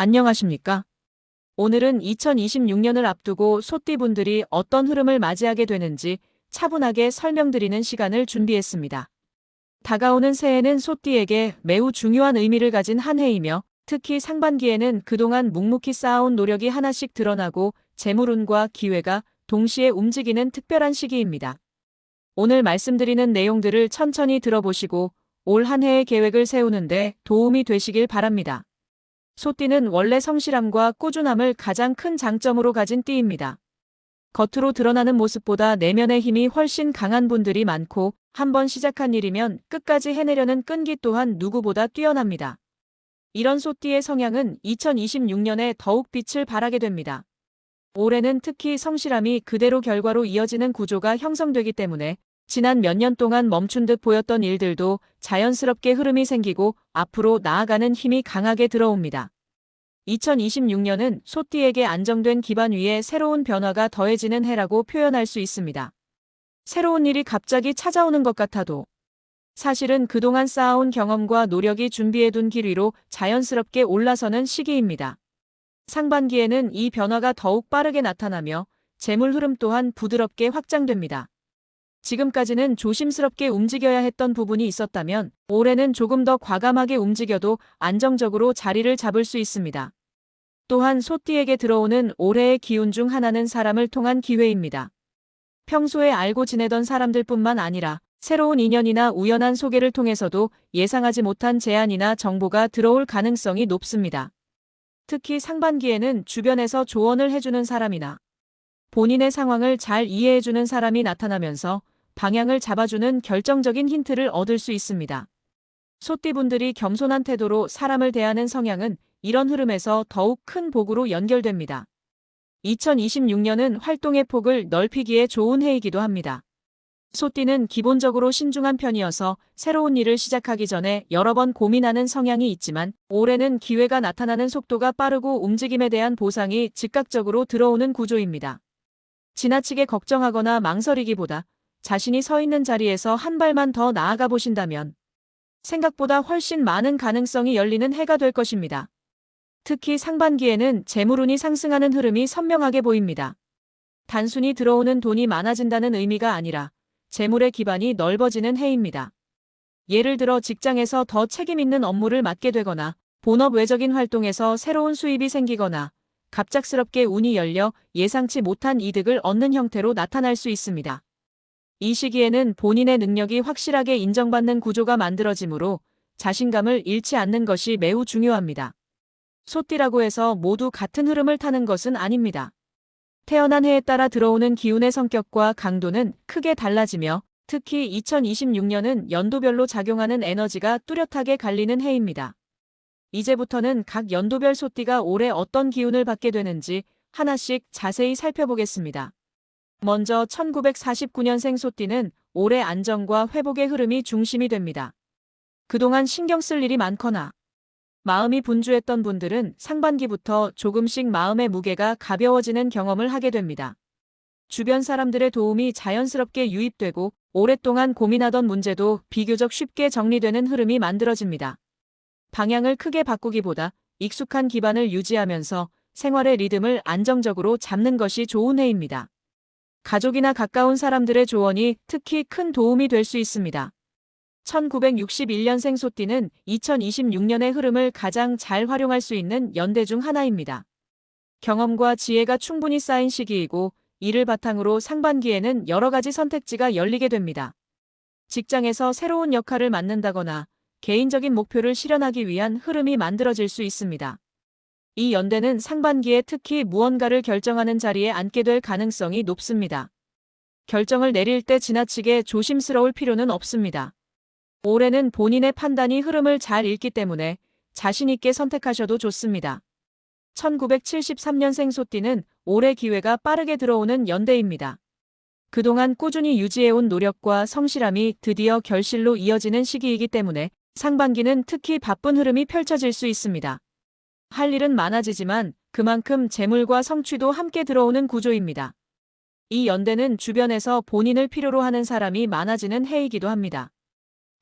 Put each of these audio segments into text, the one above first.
안녕하십니까? 오늘은 2026년을 앞두고 소띠분들이 어떤 흐름을 맞이하게 되는지 차분하게 설명드리는 시간을 준비했습니다. 다가오는 새해는 소띠에게 매우 중요한 의미를 가진 한 해이며 특히 상반기에는 그동안 묵묵히 쌓아온 노력이 하나씩 드러나고 재물운과 기회가 동시에 움직이는 특별한 시기입니다. 오늘 말씀드리는 내용들을 천천히 들어보시고 올 한 해의 계획을 세우는데 도움이 되시길 바랍니다. 소띠는 원래 성실함과 꾸준함을 가장 큰 장점으로 가진 띠입니다. 겉으로 드러나는 모습보다 내면의 힘이 훨씬 강한 분들이 많고 한번 시작한 일이면 끝까지 해내려는 끈기 또한 누구보다 뛰어납니다. 이런 소띠의 성향은 2026년에 더욱 빛을 발하게 됩니다. 올해는 특히 성실함이 그대로 결과로 이어지는 구조가 형성되기 때문에 지난 몇 년 동안 멈춘 듯 보였던 일들도 자연스럽게 흐름이 생기고 앞으로 나아가는 힘이 강하게 들어옵니다. 2026년은 소띠에게 안정된 기반 위에 새로운 변화가 더해지는 해라고 표현할 수 있습니다. 새로운 일이 갑자기 찾아오는 것 같아도 사실은 그동안 쌓아온 경험과 노력이 준비해둔 길 위로 자연스럽게 올라서는 시기입니다. 상반기에는 이 변화가 더욱 빠르게 나타나며 재물 흐름 또한 부드럽게 확장됩니다. 지금까지는 조심스럽게 움직여야 했던 부분이 있었다면 올해는 조금 더 과감하게 움직여도 안정적으로 자리를 잡을 수 있습니다. 또한 소띠에게 들어오는 올해의 기운 중 하나는 사람을 통한 기회입니다. 평소에 알고 지내던 사람들뿐만 아니라 새로운 인연이나 우연한 소개를 통해서도 예상하지 못한 제안이나 정보가 들어올 가능성이 높습니다. 특히 상반기에는 주변에서 조언을 해주는 사람이나 본인의 상황을 잘 이해해주는 사람이 나타나면서 방향을 잡아주는 결정적인 힌트를 얻을 수 있습니다. 소띠분들이 겸손한 태도로 사람을 대하는 성향은 이런 흐름에서 더욱 큰 복으로 연결됩니다. 2026년은 활동의 폭을 넓히기에 좋은 해이기도 합니다. 소띠는 기본적으로 신중한 편이어서 새로운 일을 시작하기 전에 여러 번 고민하는 성향이 있지만 올해는 기회가 나타나는 속도가 빠르고 움직임에 대한 보상이 즉각적으로 들어오는 구조입니다. 지나치게 걱정하거나 망설이기보다 자신이 서 있는 자리에서 한 발만 더 나아가 보신다면 생각보다 훨씬 많은 가능성이 열리는 해가 될 것입니다. 특히 상반기에는 재물운이 상승하는 흐름이 선명하게 보입니다. 단순히 들어오는 돈이 많아진다는 의미가 아니라 재물의 기반이 넓어지는 해입니다. 예를 들어 직장에서 더 책임 있는 업무를 맡게 되거나 본업 외적인 활동에서 새로운 수입이 생기거나 갑작스럽게 운이 열려 예상치 못한 이득을 얻는 형태로 나타날 수 있습니다. 이 시기에는 본인의 능력이 확실하게 인정받는 구조가 만들어지므로 자신감을 잃지 않는 것이 매우 중요합니다. 소띠라고 해서 모두 같은 흐름을 타는 것은 아닙니다. 태어난 해에 따라 들어오는 기운의 성격과 강도는 크게 달라지며 특히 2026년은 연도별로 작용하는 에너지가 뚜렷하게 갈리는 해입니다. 이제부터는 각 연도별 소띠가 올해 어떤 기운을 받게 되는지 하나씩 자세히 살펴보겠습니다. 먼저 1949년생 소띠는 올해 안정과 회복의 흐름이 중심이 됩니다. 그동안 신경 쓸 일이 많거나 마음이 분주했던 분들은 상반기부터 조금씩 마음의 무게가 가벼워지는 경험을 하게 됩니다. 주변 사람들의 도움이 자연스럽게 유입되고 오랫동안 고민하던 문제도 비교적 쉽게 정리되는 흐름이 만들어집니다. 방향을 크게 바꾸기보다 익숙한 기반을 유지하면서 생활의 리듬을 안정적으로 잡는 것이 좋은 해입니다. 가족이나 가까운 사람들의 조언이 특히 큰 도움이 될 수 있습니다. 1961년생 소띠는 2026년의 흐름을 가장 잘 활용할 수 있는 연대 중 하나입니다. 경험과 지혜가 충분히 쌓인 시기이고 이를 바탕으로 상반기에는 여러 가지 선택지가 열리게 됩니다. 직장에서 새로운 역할을 맡는다거나 개인적인 목표를 실현하기 위한 흐름이 만들어질 수 있습니다. 이 연대는 상반기에 특히 무언가를 결정하는 자리에 앉게 될 가능성이 높습니다. 결정을 내릴 때 지나치게 조심스러울 필요는 없습니다. 올해는 본인의 판단이 흐름을 잘 읽기 때문에 자신있게 선택하셔도 좋습니다. 1973년생 소띠는 올해 기회가 빠르게 들어오는 연대입니다. 그동안 꾸준히 유지해온 노력과 성실함이 드디어 결실로 이어지는 시기이기 때문에 상반기는 특히 바쁜 흐름이 펼쳐질 수 있습니다. 할 일은 많아지지만 그만큼 재물과 성취도 함께 들어오는 구조입니다. 이 연대는 주변에서 본인을 필요로 하는 사람이 많아지는 해이기도 합니다.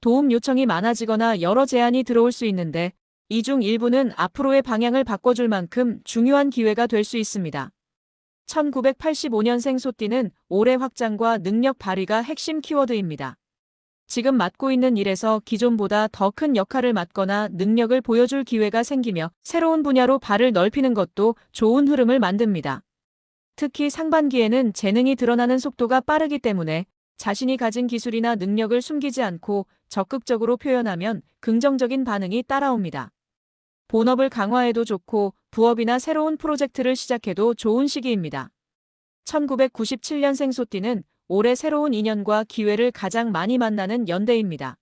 도움 요청이 많아지거나 여러 제안이 들어올 수 있는데 이 중 일부는 앞으로의 방향을 바꿔줄 만큼 중요한 기회가 될 수 있습니다. 1985년생 소띠는 올해 확장과 능력 발휘가 핵심 키워드입니다. 지금 맡고 있는 일에서 기존보다 더 큰 역할을 맡거나 능력을 보여줄 기회가 생기며 새로운 분야로 발을 넓히는 것도 좋은 흐름을 만듭니다. 특히 상반기에는 재능이 드러나는 속도가 빠르기 때문에 자신이 가진 기술이나 능력을 숨기지 않고 적극적으로 표현하면 긍정적인 반응이 따라옵니다. 본업을 강화해도 좋고 부업이나 새로운 프로젝트를 시작해도 좋은 시기입니다. 1997년생 소띠는 올해 새로운 인연과 기회를 가장 많이 만나는 연대입니다.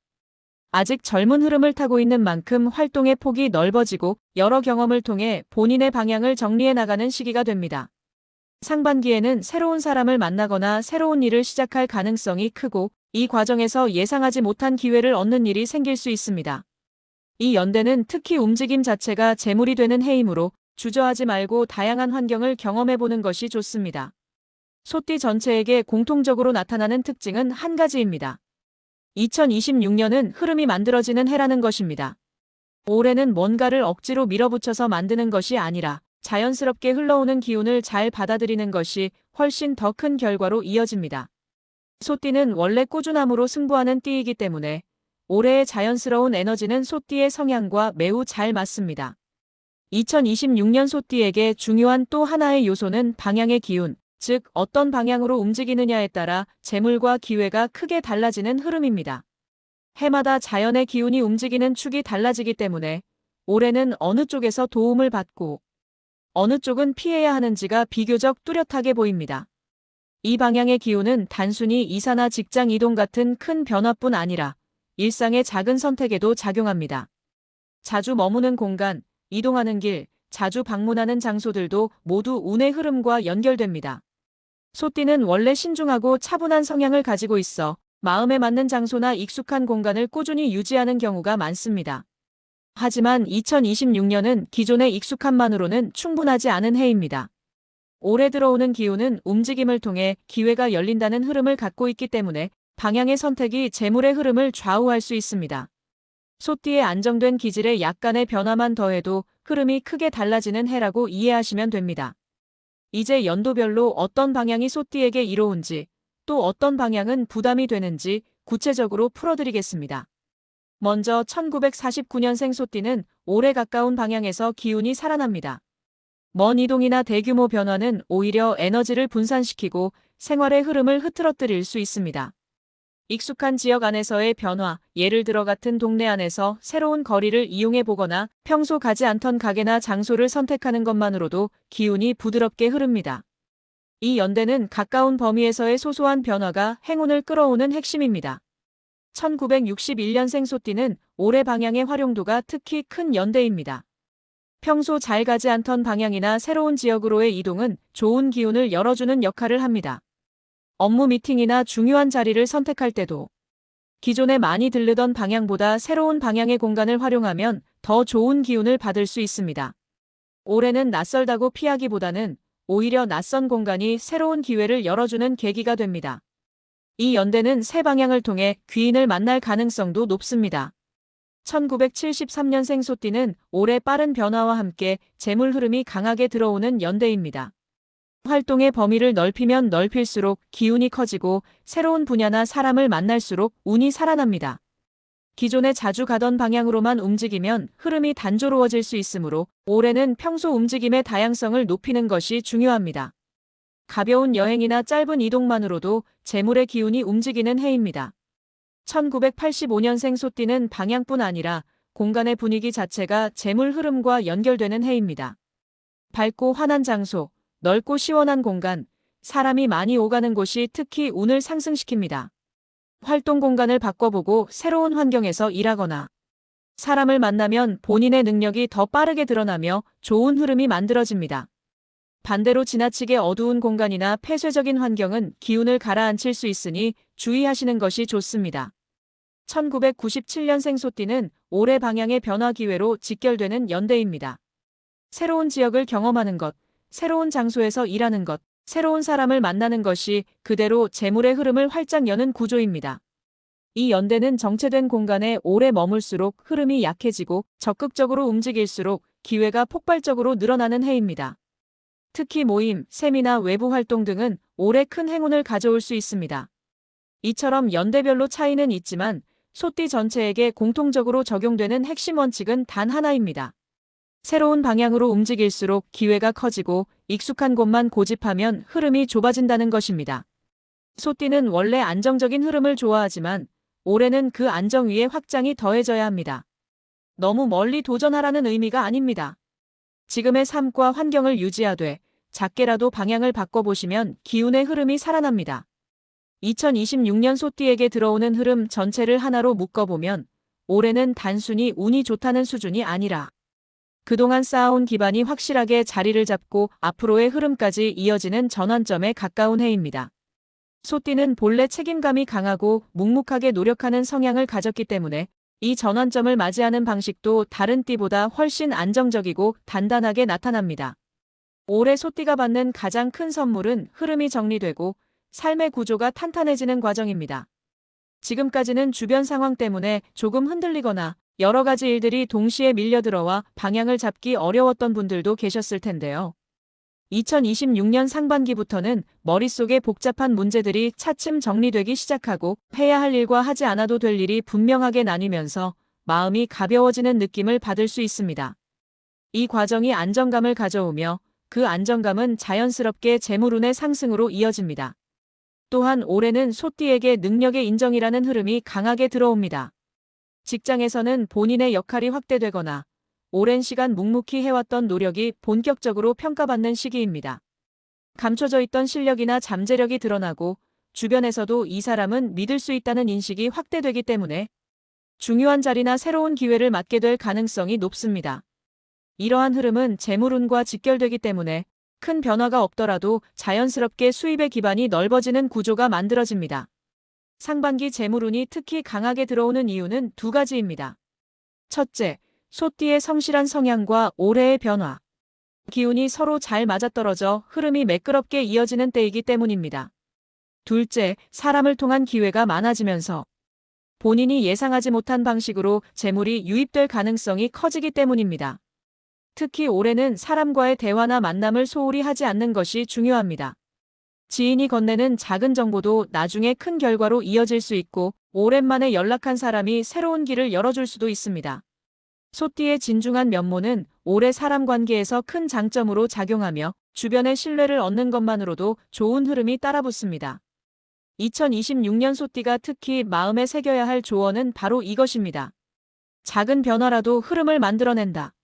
아직 젊은 흐름을 타고 있는 만큼 활동의 폭이 넓어지고 여러 경험을 통해 본인의 방향을 정리해 나가는 시기가 됩니다. 상반기에는 새로운 사람을 만나거나 새로운 일을 시작할 가능성이 크고 이 과정에서 예상하지 못한 기회를 얻는 일이 생길 수 있습니다. 이 연대는 특히 움직임 자체가 재물이 되는 해이므로 주저하지 말고 다양한 환경을 경험해보는 것이 좋습니다. 소띠 전체에게 공통적으로 나타나는 특징은 한 가지입니다. 2026년은 흐름이 만들어지는 해라는 것입니다. 올해는 뭔가를 억지로 밀어붙여서 만드는 것이 아니라 자연스럽게 흘러오는 기운을 잘 받아들이는 것이 훨씬 더 큰 결과로 이어집니다. 소띠는 원래 꾸준함으로 승부하는 띠이기 때문에 올해의 자연스러운 에너지는 소띠의 성향과 매우 잘 맞습니다. 2026년 소띠에게 중요한 또 하나의 요소는 방향의 기운, 즉 어떤 방향으로 움직이느냐에 따라 재물과 기회가 크게 달라지는 흐름입니다. 해마다 자연의 기운이 움직이는 축이 달라지기 때문에 올해는 어느 쪽에서 도움을 받고 어느 쪽은 피해야 하는지가 비교적 뚜렷하게 보입니다. 이 방향의 기운은 단순히 이사나 직장 이동 같은 큰 변화뿐 아니라 일상의 작은 선택에도 작용합니다. 자주 머무는 공간, 이동하는 길, 자주 방문하는 장소들도 모두 운의 흐름과 연결됩니다. 소띠는 원래 신중하고 차분한 성향을 가지고 있어 마음에 맞는 장소나 익숙한 공간을 꾸준히 유지하는 경우가 많습니다. 하지만 2026년은 기존의 익숙함만으로는 충분하지 않은 해입니다. 올해 들어오는 기운은 움직임을 통해 기회가 열린다는 흐름을 갖고 있기 때문에 방향의 선택이 재물의 흐름을 좌우할 수 있습니다. 소띠의 안정된 기질에 약간의 변화만 더해도 흐름이 크게 달라지는 해라고 이해하시면 됩니다. 이제 연도별로 어떤 방향이 소띠에게 이로운지 또 어떤 방향은 부담이 되는지 구체적으로 풀어드리겠습니다. 먼저 1949년생 소띠는 올해 가까운 방향에서 기운이 살아납니다. 먼 이동이나 대규모 변화는 오히려 에너지를 분산시키고 생활의 흐름을 흐트러뜨릴 수 있습니다. 익숙한 지역 안에서의 변화, 예를 들어 같은 동네 안에서 새로운 거리를 이용해 보거나 평소 가지 않던 가게나 장소를 선택하는 것만으로도 기운이 부드럽게 흐릅니다. 이 연대는 가까운 범위에서의 소소한 변화가 행운을 끌어오는 핵심입니다. 1961년생 소띠는 올해 방향의 활용도가 특히 큰 연대입니다. 평소 잘 가지 않던 방향이나 새로운 지역으로의 이동은 좋은 기운을 열어주는 역할을 합니다. 업무 미팅이나 중요한 자리를 선택할 때도 기존에 많이 들르던 방향보다 새로운 방향의 공간을 활용하면 더 좋은 기운을 받을 수 있습니다. 올해는 낯설다고 피하기보다는 오히려 낯선 공간이 새로운 기회를 열어주는 계기가 됩니다. 이 연대는 새 방향을 통해 귀인을 만날 가능성도 높습니다. 1973년생 소띠는 올해 빠른 변화와 함께 재물 흐름이 강하게 들어오는 연대입니다. 활동의 범위를 넓히면 넓힐수록 기운이 커지고 새로운 분야나 사람을 만날수록 운이 살아납니다. 기존에 자주 가던 방향으로만 움직이면 흐름이 단조로워질 수 있으므로 올해는 평소 움직임의 다양성을 높이는 것이 중요합니다. 가벼운 여행이나 짧은 이동만으로도 재물의 기운이 움직이는 해입니다. 1985년생 소띠는 방향뿐 아니라 공간의 분위기 자체가 재물 흐름과 연결되는 해입니다. 밝고 환한 장소, 넓고 시원한 공간, 사람이 많이 오가는 곳이 특히 운을 상승시킵니다. 활동 공간을 바꿔보고 새로운 환경에서 일하거나 사람을 만나면 본인의 능력이 더 빠르게 드러나며 좋은 흐름이 만들어집니다. 반대로 지나치게 어두운 공간이나 폐쇄적인 환경은 기운을 가라앉힐 수 있으니 주의하시는 것이 좋습니다. 1997년생 소띠는 올해 방향의 변화 기회로 직결되는 연대입니다. 새로운 지역을 경험하는 것, 새로운 장소에서 일하는 것, 새로운 사람을 만나는 것이 그대로 재물의 흐름을 활짝 여는 구조입니다. 이 연대는 정체된 공간에 오래 머물수록 흐름이 약해지고 적극적으로 움직일수록 기회가 폭발적으로 늘어나는 해입니다. 특히 모임, 세미나 외부 활동 등은 오래 큰 행운을 가져올 수 있습니다. 이처럼 연대별로 차이는 있지만 소띠 전체에게 공통적으로 적용되는 핵심 원칙은 단 하나입니다. 새로운 방향으로 움직일수록 기회가 커지고 익숙한 곳만 고집하면 흐름이 좁아진다는 것입니다. 소띠는 원래 안정적인 흐름을 좋아하지만 올해는 그 안정 위에 확장이 더해져야 합니다. 너무 멀리 도전하라는 의미가 아닙니다. 지금의 삶과 환경을 유지하되 작게라도 방향을 바꿔보시면 기운의 흐름이 살아납니다. 2026년 소띠에게 들어오는 흐름 전체를 하나로 묶어보면 올해는 단순히 운이 좋다는 수준이 아니라 그동안 쌓아온 기반이 확실하게 자리를 잡고 앞으로의 흐름까지 이어지는 전환점에 가까운 해입니다. 소띠는 본래 책임감이 강하고 묵묵하게 노력하는 성향을 가졌기 때문에 이 전환점을 맞이하는 방식도 다른 띠보다 훨씬 안정적이고 단단하게 나타납니다. 올해 소띠가 받는 가장 큰 선물은 흐름이 정리되고 삶의 구조가 탄탄해지는 과정입니다. 지금까지는 주변 상황 때문에 조금 흔들리거나 여러 가지 일들이 동시에 밀려들어와 방향을 잡기 어려웠던 분들도 계셨을 텐데요. 2026년 상반기부터는 머릿속에 복잡한 문제들이 차츰 정리되기 시작하고 해야 할 일과 하지 않아도 될 일이 분명하게 나뉘면서 마음이 가벼워지는 느낌을 받을 수 있습니다. 이 과정이 안정감을 가져오며 그 안정감은 자연스럽게 재물운의 상승으로 이어집니다. 또한 올해는 소띠에게 능력의 인정이라는 흐름이 강하게 들어옵니다. 직장에서는 본인의 역할이 확대되거나 오랜 시간 묵묵히 해왔던 노력이 본격적으로 평가받는 시기입니다. 감춰져 있던 실력이나 잠재력이 드러나고 주변에서도 이 사람은 믿을 수 있다는 인식이 확대되기 때문에 중요한 자리나 새로운 기회를 맡게 될 가능성이 높습니다. 이러한 흐름은 재물운과 직결되기 때문에 큰 변화가 없더라도 자연스럽게 수입의 기반이 넓어지는 구조가 만들어집니다. 상반기 재물운이 특히 강하게 들어오는 이유는 두 가지입니다. 첫째, 소띠의 성실한 성향과 올해의 변화. 기운이 서로 잘 맞아떨어져 흐름이 매끄럽게 이어지는 때이기 때문입니다. 둘째, 사람을 통한 기회가 많아지면서 본인이 예상하지 못한 방식으로 재물이 유입될 가능성이 커지기 때문입니다. 특히 올해는 사람과의 대화나 만남을 소홀히 하지 않는 것이 중요합니다. 지인이 건네는 작은 정보도 나중에 큰 결과로 이어질 수 있고 오랜만에 연락한 사람이 새로운 길을 열어줄 수도 있습니다. 소띠의 진중한 면모는 올해 사람 관계에서 큰 장점으로 작용하며 주변의 신뢰를 얻는 것만으로도 좋은 흐름이 따라붙습니다. 2026년 소띠가 특히 마음에 새겨야 할 조언은 바로 이것입니다. 작은 변화라도 흐름을 만들어낸다.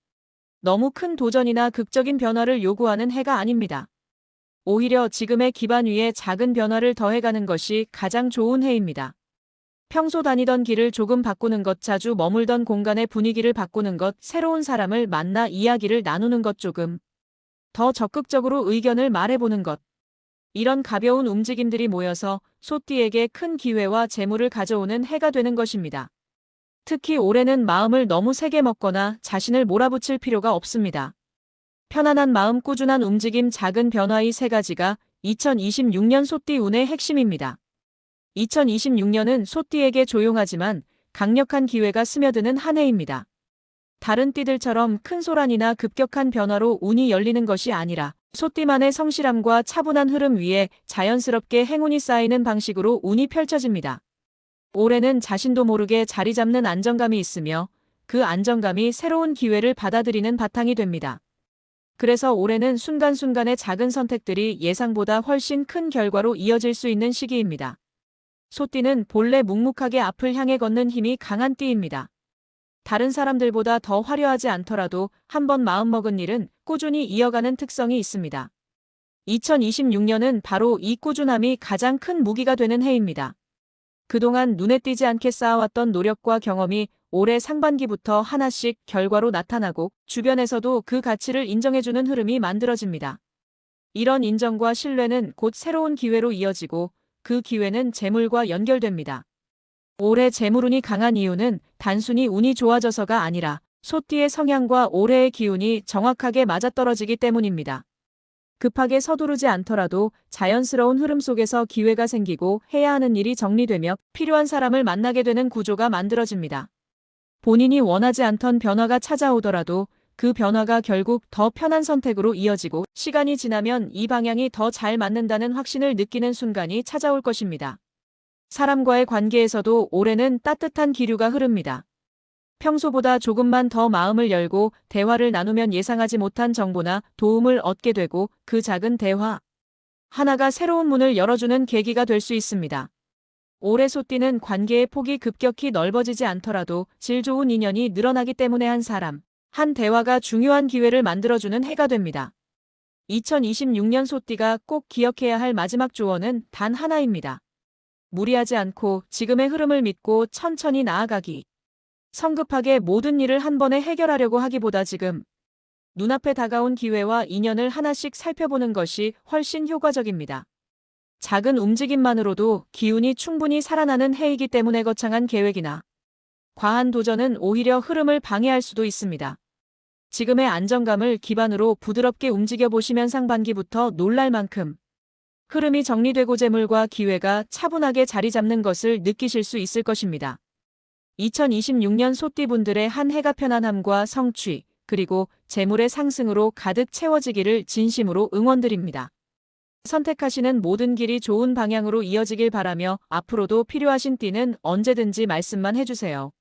너무 큰 도전이나 극적인 변화를 요구하는 해가 아닙니다. 오히려 지금의 기반 위에 작은 변화를 더해가는 것이 가장 좋은 해입니다. 평소 다니던 길을 조금 바꾸는 것, 자주 머물던 공간의 분위기를 바꾸는 것, 새로운 사람을 만나 이야기를 나누는 것 조금 더 적극적으로 의견을 말해보는 것. 이런 가벼운 움직임들이 모여서 소띠에게 큰 기회와 재물을 가져오는 해가 되는 것입니다. 특히 올해는 마음을 너무 세게 먹거나 자신을 몰아붙일 필요가 없습니다. 편안한 마음, 꾸준한 움직임, 작은 변화 이 세 가지가 2026년 소띠 운의 핵심입니다. 2026년은 소띠에게 조용하지만 강력한 기회가 스며드는 한 해입니다. 다른 띠들처럼 큰 소란이나 급격한 변화로 운이 열리는 것이 아니라 소띠만의 성실함과 차분한 흐름 위에 자연스럽게 행운이 쌓이는 방식으로 운이 펼쳐집니다. 올해는 자신도 모르게 자리 잡는 안정감이 있으며 그 안정감이 새로운 기회를 받아들이는 바탕이 됩니다. 그래서 올해는 순간순간의 작은 선택들이 예상보다 훨씬 큰 결과로 이어질 수 있는 시기입니다. 소띠는 본래 묵묵하게 앞을 향해 걷는 힘이 강한 띠입니다. 다른 사람들보다 더 화려하지 않더라도 한번 마음먹은 일은 꾸준히 이어가는 특성이 있습니다. 2026년은 바로 이 꾸준함이 가장 큰 무기가 되는 해입니다. 그동안 눈에 띄지 않게 쌓아왔던 노력과 경험이 올해 상반기부터 하나씩 결과로 나타나고 주변에서도 그 가치를 인정해주는 흐름이 만들어집니다. 이런 인정과 신뢰는 곧 새로운 기회로 이어지고 그 기회는 재물과 연결됩니다. 올해 재물운이 강한 이유는 단순히 운이 좋아져서가 아니라 소띠의 성향과 올해의 기운이 정확하게 맞아떨어지기 때문입니다. 급하게 서두르지 않더라도 자연스러운 흐름 속에서 기회가 생기고 해야 하는 일이 정리되며 필요한 사람을 만나게 되는 구조가 만들어집니다. 본인이 원하지 않던 변화가 찾아오더라도 그 변화가 결국 더 편한 선택으로 이어지고 시간이 지나면 이 방향이 더 잘 맞는다는 확신을 느끼는 순간이 찾아올 것입니다. 사람과의 관계에서도 올해는 따뜻한 기류가 흐릅니다. 평소보다 조금만 더 마음을 열고 대화를 나누면 예상하지 못한 정보나 도움을 얻게 되고 그 작은 대화 하나가 새로운 문을 열어주는 계기가 될 수 있습니다. 올해 소띠는 관계의 폭이 급격히 넓어지지 않더라도 질 좋은 인연이 늘어나기 때문에 한 사람, 한 대화가 중요한 기회를 만들어주는 해가 됩니다. 2026년 소띠가 꼭 기억해야 할 마지막 조언은 단 하나입니다. 무리하지 않고 지금의 흐름을 믿고 천천히 나아가기. 성급하게 모든 일을 한 번에 해결하려고 하기보다 지금 눈앞에 다가온 기회와 인연을 하나씩 살펴보는 것이 훨씬 효과적입니다. 작은 움직임만으로도 기운이 충분히 살아나는 해이기 때문에 거창한 계획이나 과한 도전은 오히려 흐름을 방해할 수도 있습니다. 지금의 안정감을 기반으로 부드럽게 움직여 보시면 상반기부터 놀랄 만큼 흐름이 정리되고 재물과 기회가 차분하게 자리 잡는 것을 느끼실 수 있을 것입니다. 2026년 소띠분들의 한 해가 편안함과 성취, 그리고 재물의 상승으로 가득 채워지기를 진심으로 응원드립니다. 선택하시는 모든 길이 좋은 방향으로 이어지길 바라며 앞으로도 필요하신 띠는 언제든지 말씀만 해주세요.